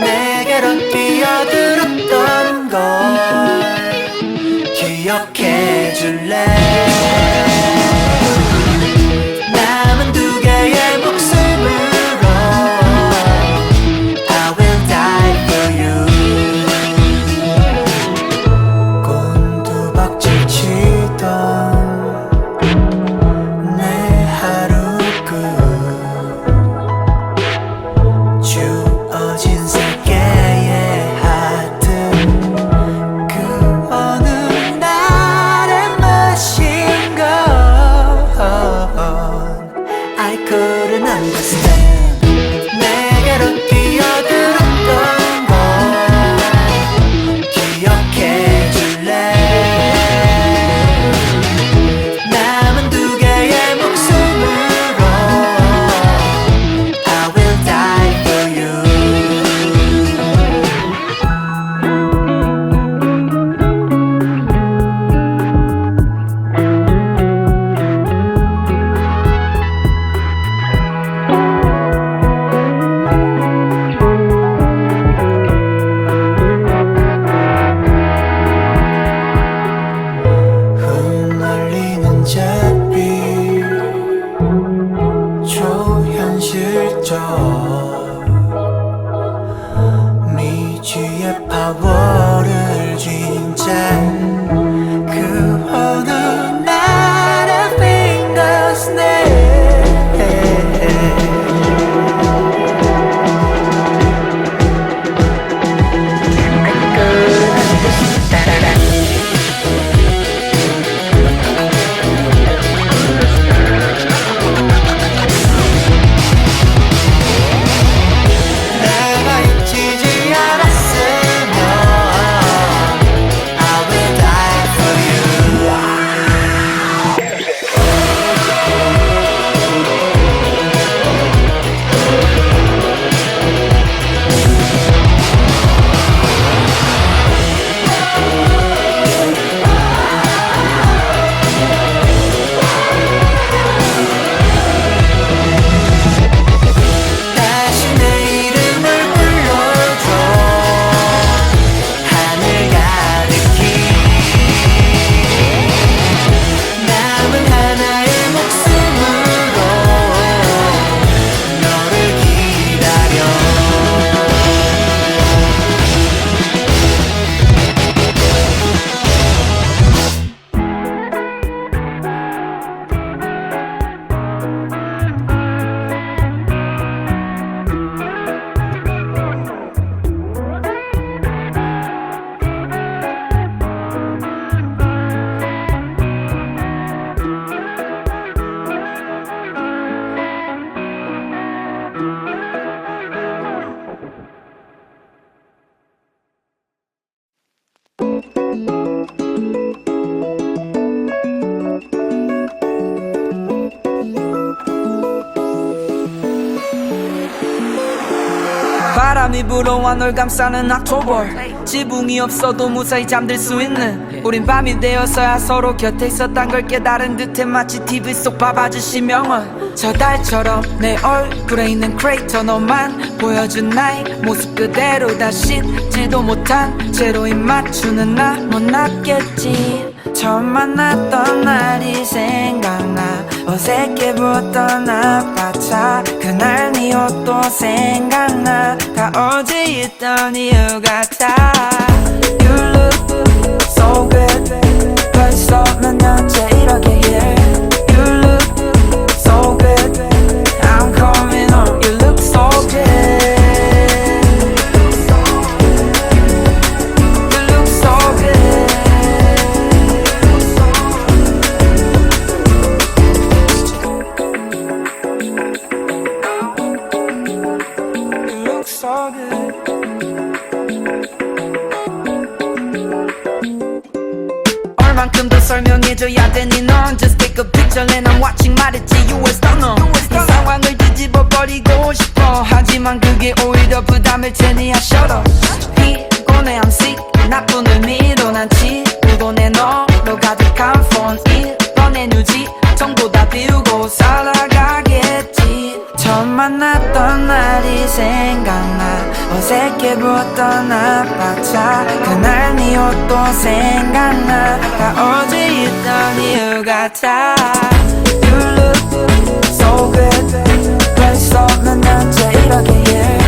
내게로 뛰어들 파워를 진짜 불어와 널 감싸는 october 지붕이 없어도 무사히 잠들 수 있는 우린 밤이 되어서야 서로 곁에 있었단 걸 깨달은 듯해 마치 TV 속 바바주시 명언. 저 달처럼 내 얼굴에 있는 크레이터 너만 보여준 나의 모습 그대로 다시 지도 못한 채로 입 맞추는 나 못났겠지. 처음 만났던 날이 생각나. 어색해 보였던 아파차. 그날 네 옷도 생각나. 다 어제 있던 이유 같아 look so good 만큼 더 설명해줘야 되니 넌 Just take a picture and I'm watching 말했지 You were stunner 이 상황을 뒤집어 버리고 싶어. 하지만 그게 오히려 부담일 테니 I shut up. 피곤해 I'm sick. 나쁜 의미로 난 지우고 내 너로 가득한 폰 이번엔 유지. 정보 다 비우고 살아가겠지 처음 만났던 날이 생각나. 어색해 보였던 아빠차. 그날 네 옷도 생각나. 다 어제 있던 이유 같아 You look so good. 벌써 몇 년째 이렇게 yeah.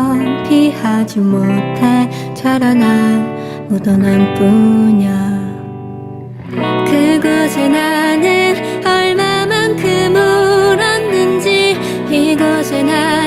건 피하지 못해 자라난 묻어난 뿐이야. 그곳에 나는 얼마만큼 울었는지 이곳에 나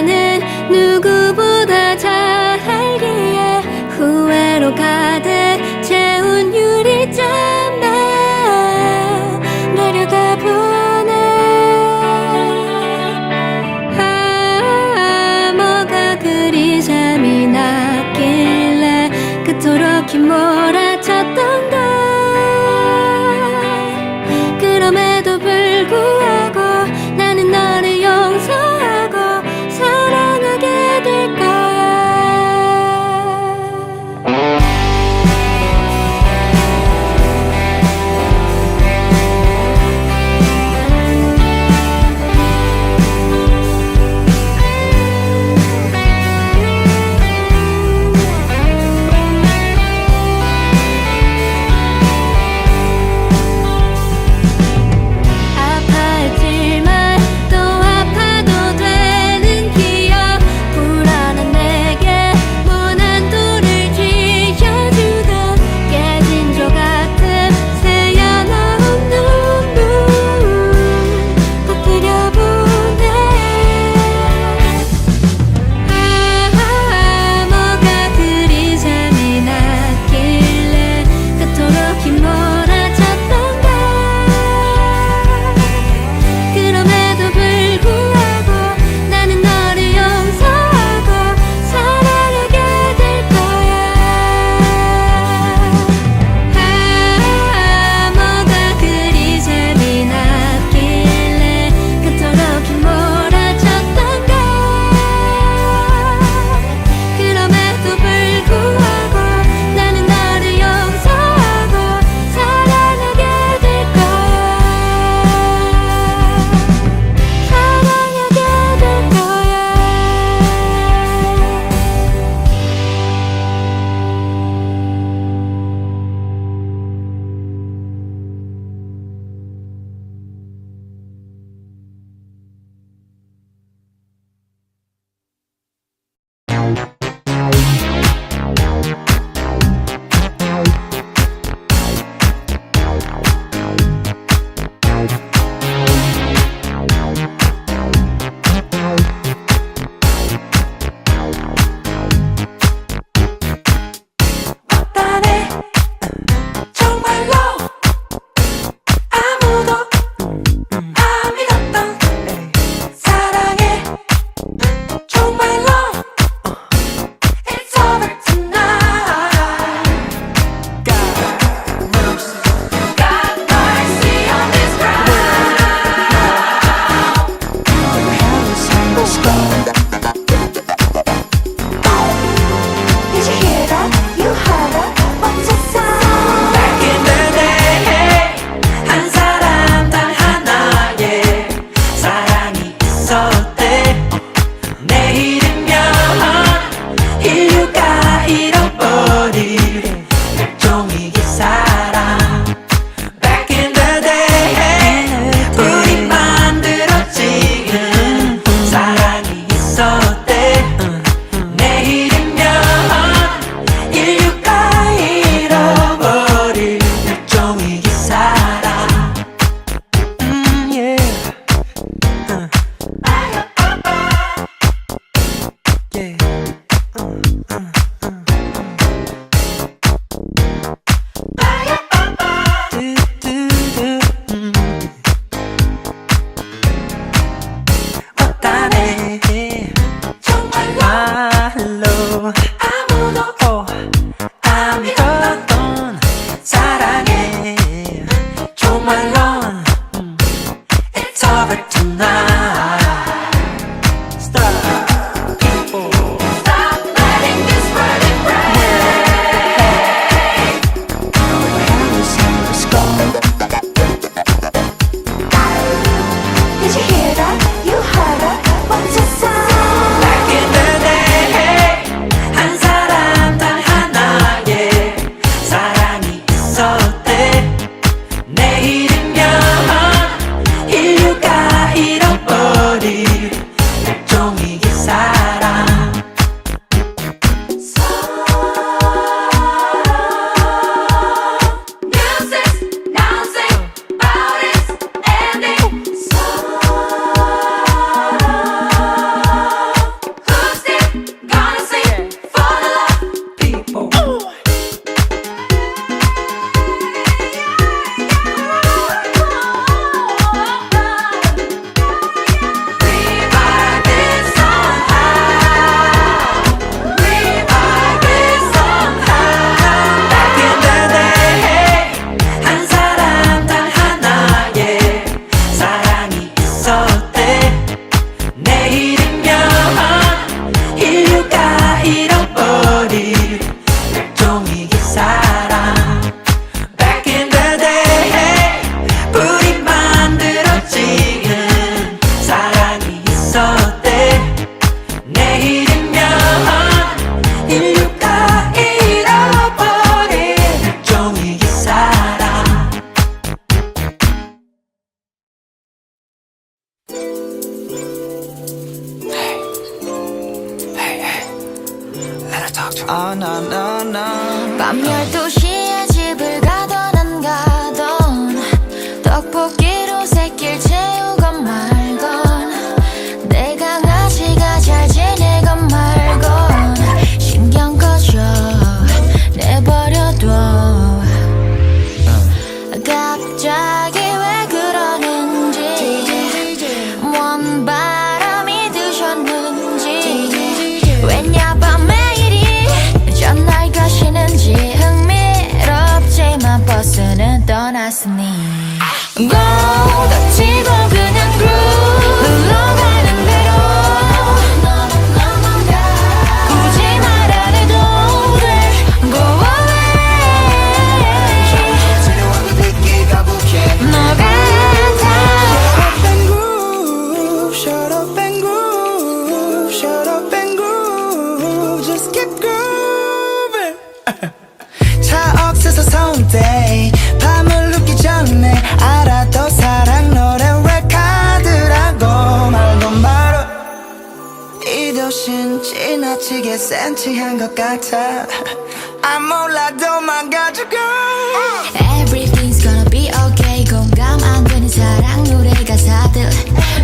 Everything's gonna be okay. 공감 안 되는 사랑 노래 가사들.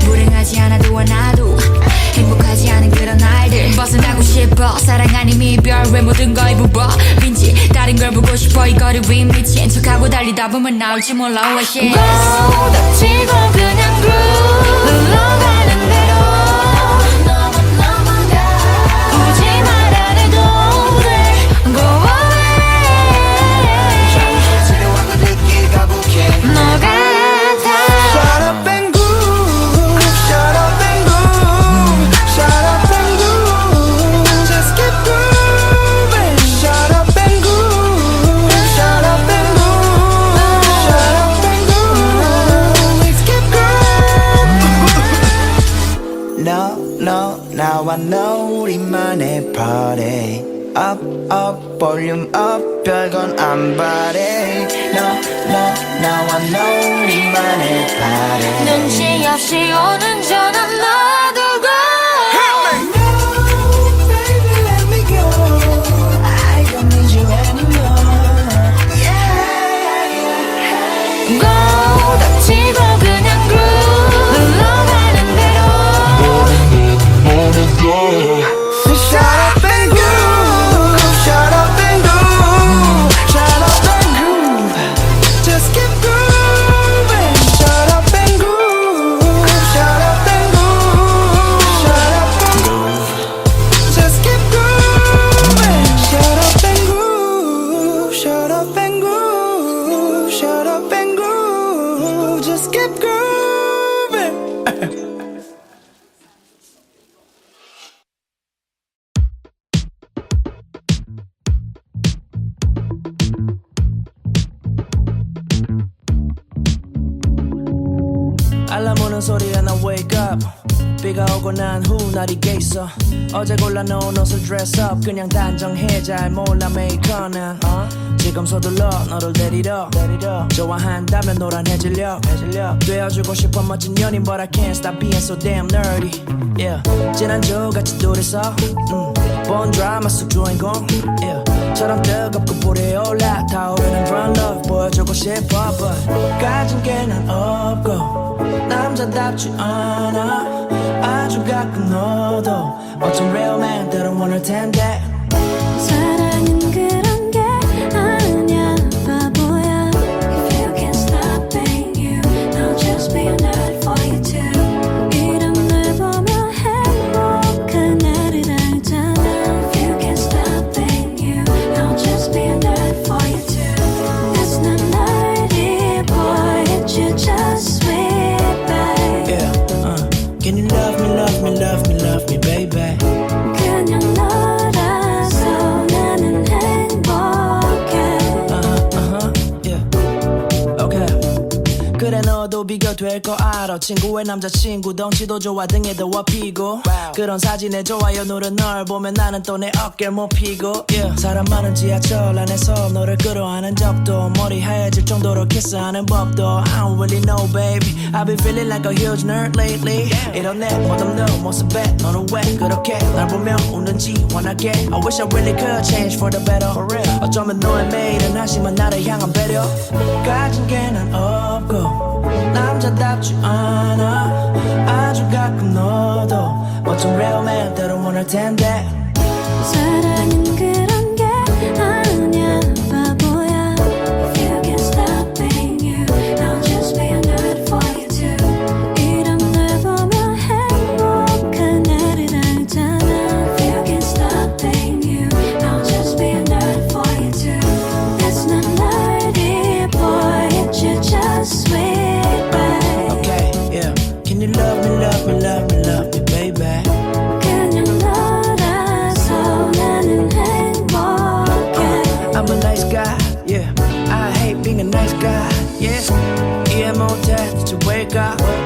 불행하지 않아도 하나도 행복하지 않은 그런 날들. 벗어나고 싶어. 사랑 아닌 이별 왜 모든 걸 부어? 빈지 다른 걸 보고 싶어. 이거를 위 미친 척하고 달리다 보면 나올지 몰라. What shit? 닥치고 그냥 groove. 흘러가 I know 우리만의 party. Up, up, volume up, 별건 안 바래. Now I know 우리만의 party. 눈치 없이 오는 골라놓은 옷을 dress up 그냥 단정해 잘 몰라 메이커는 어? 지금 서둘러 너를 데리러, 좋아한다면 노란 해질려 되어주고 싶어 멋진 연인 But I can't stop being so damn nerdy yeah. 지난주 같이 둘이서 음, 본 드라마 속 주인공 yeah. 처럼 뜨겁고 불이 올라 타오르는 run love 보여주고 싶어 But 가진 게 난 없고 남자답지 않아 아주 가끔 너도 어떤 real man 때론 원할 텐데 알아. 친구의 남자친구 덩치도 좋아 등에 더워 피고. 그런 사진에 좋아요 누른 널 보면 나는 또 내 어깨를 못 피고. Yeah. 사람 많은 지하철 안에서 너를 끌어안은 적도. 머리 하얘질 정도로 키스하는 법도. I don't really know baby. I've been feeling like a huge nerd lately. 이런 내 멋없는 모습에 너는 왜 그렇게? 날 보며 웃는지 원하게. I wish I really could change for the better. 어쩌면 너의 매일은 한심한 나를 향한 배려. 가진 게 난 없고 남자답지 않아. 아주 가끔 너도 멋진 real man 때론 원할 텐데. 사랑은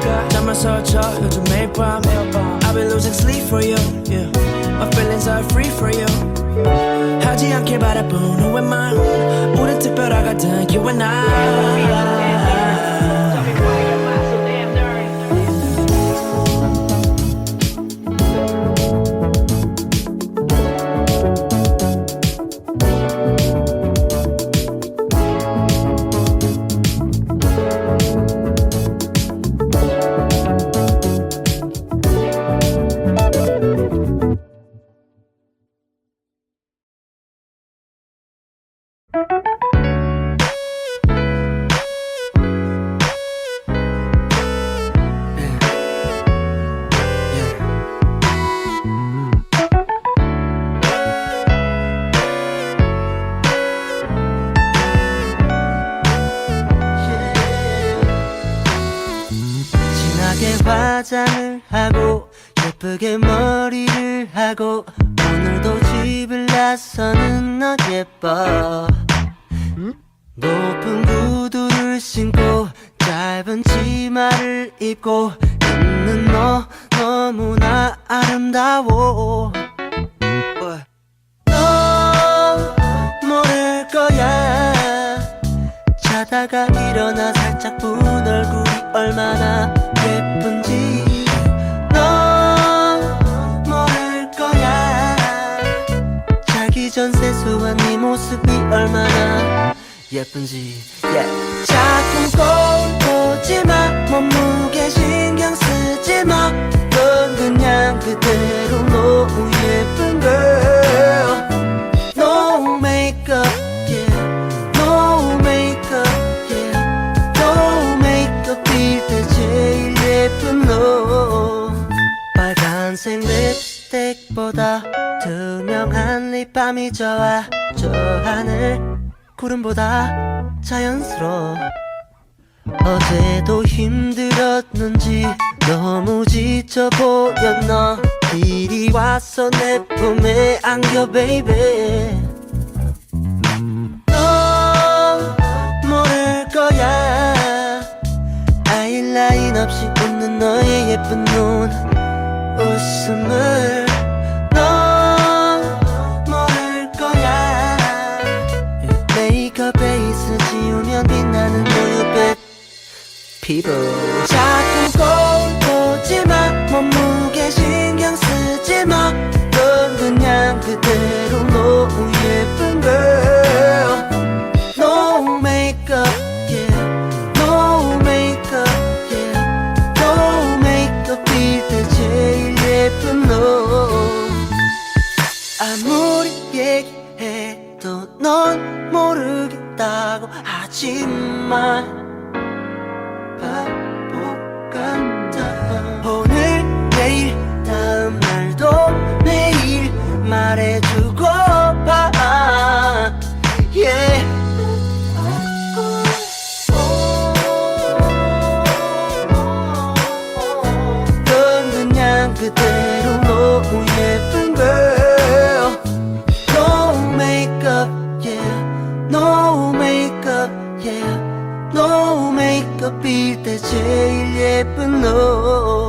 왜가? 잠을 설쳐, 요즘 매일 밤. I've been losing sleep for you, yeah. My feelings are free for you. 하지 않길 바라본 후의 마음. 우린 특별하거든, you and I. 하고 예쁜지. yeah. 자꾸 거울 보지 마. 몸무게 신경 쓰지 마 넌 그냥 그대로 너무 예쁜 girl. No makeup yeah. No makeup yeah. No makeup 빌때 제일 예쁜 너. 빨간색 립스틱보다 투명한 립밤이 좋아. 저 하늘 구름보다 자연스러워. 어제도 힘들었는지 너무 지쳐 보였나? 이리 와서 내 품에 안겨 베이베 너 모를 거야. 아이라인 없이 웃는 너의 예쁜 눈. 웃음을 피부 자꾸 거울 보지 마 몸무게 신경 쓰지 마 넌 그냥 그대로 너무 예쁜 girl. No makeup yeah. No makeup yeah. No makeup 빌때 제일 예쁜 너. 아무리 얘기해도 넌 모르겠다고 하지만 말해주고 봐 yeah. 넌 그냥 그대로 너무 예쁜 girl No makeup yeah No makeup yeah No 노 메이크업일 때 제일 예쁜 너